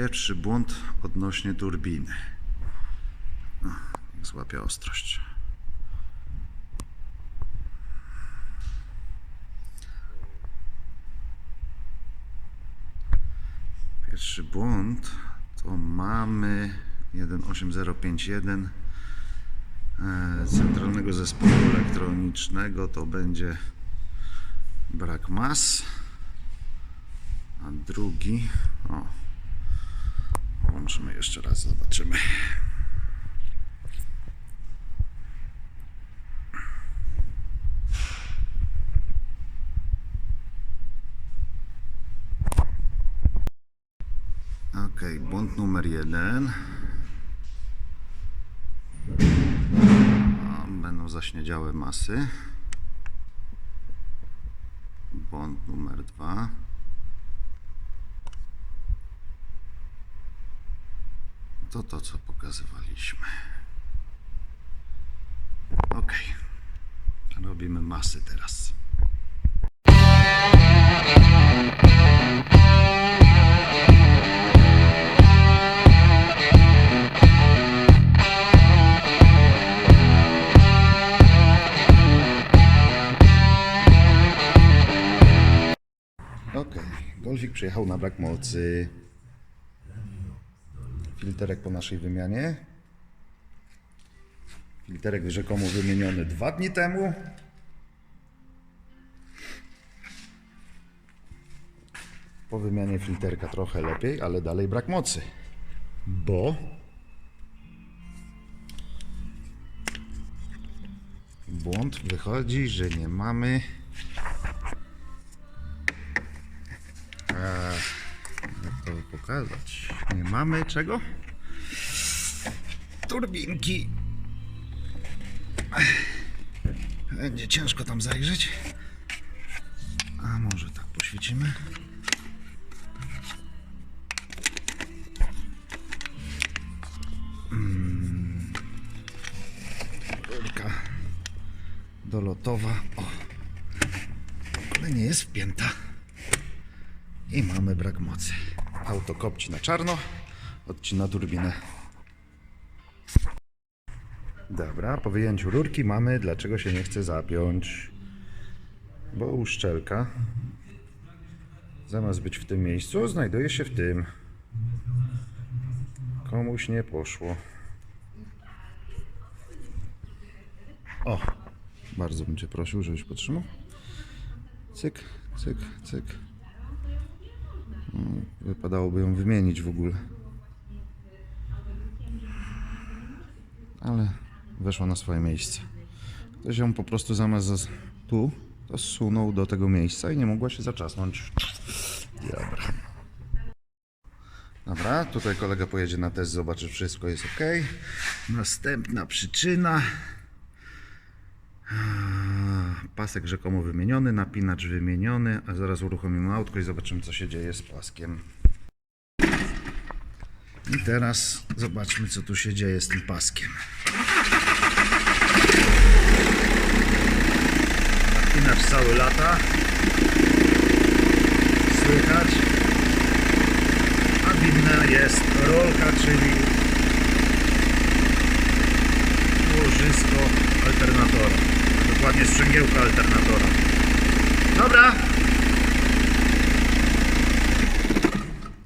Pierwszy błąd odnośnie turbiny. O, niech złapie ostrość. Pierwszy błąd to mamy 18051 e, centralnego zespołu elektronicznego to będzie brak mas a drugi o włączymy jeszcze raz zobaczymy. Ok błąd numer jeden. Będą zaśniedziałe masy. Błąd numer dwa to to, co pokazywaliśmy. Ok. Robimy masy teraz. Golfik przyjechał na brak mocy. Filterek po naszej wymianie. Filterek rzekomo wymieniony dwa dni temu. Po wymianie filterka trochę lepiej, ale dalej brak mocy. Bo błąd wychodzi, że nie mamy Jak to pokazać? Nie mamy czego? Turbinki. Będzie ciężko tam zajrzeć. A może tak poświecimy? Rurka dolotowa. O. Ale nie jest wpięta. I mamy brak mocy. Auto kopci na czarno, odcina turbinę. Dobra, po wyjęciu rurki mamy dlaczego się nie chce zapiąć. Bo uszczelka zamiast być w tym miejscu znajduje się w tym. Komuś nie poszło. O, bardzo bym Cię prosił, żebyś potrzymał. Cyk, cyk, cyk. Wypadałoby ją wymienić w ogóle. Ale weszła na swoje miejsce. Ktoś ją po prostu zamiast tu, zsunął do tego miejsca i nie mogła się zaczasnąć. Dobra. Dobra, tutaj kolega pojedzie na test, zobaczy, czy wszystko jest ok. Następna przyczyna. Pasek rzekomo wymieniony, napinacz wymieniony, a zaraz uruchomimy autko i zobaczymy co się dzieje z paskiem. I teraz zobaczmy co tu się dzieje z tym paskiem. Napinacz cały lata. Słychać. A winna jest rolka, czyli łożysko alternatora. Dokładnie sprzęgiełka alternatora. Dobra.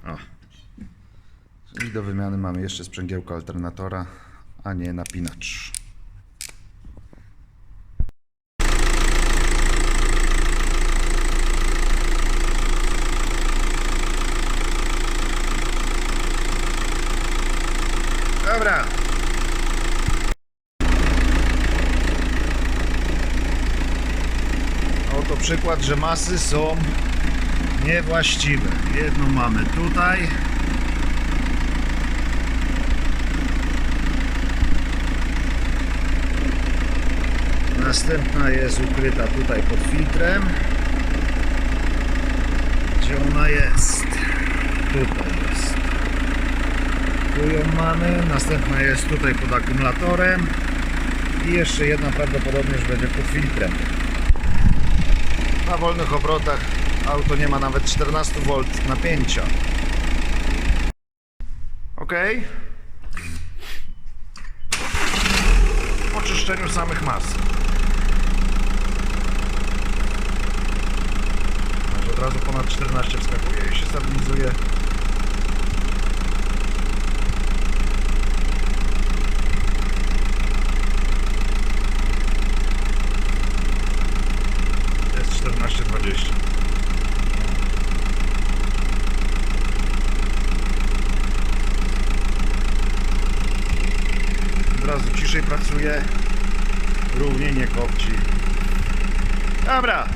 O. Czyli do wymiany mamy jeszcze sprzęgiełko alternatora, a nie napinacz. Dobra. Oto przykład, że masy są niewłaściwe. Jedną mamy tutaj. Następna jest ukryta tutaj pod filtrem. Gdzie ona jest? Tutaj jest. Tu ją mamy. Następna jest tutaj pod akumulatorem. I jeszcze jedna prawdopodobnie już będzie pod filtrem. Na wolnych obrotach auto nie ma nawet 14V napięcia. Po czyszczeniu samych mas. Od razu ponad 14 wskakuje i się stabilizuje. Jest 14,20. Od razu ciszej pracuje. Równie nie kopci. Dobra,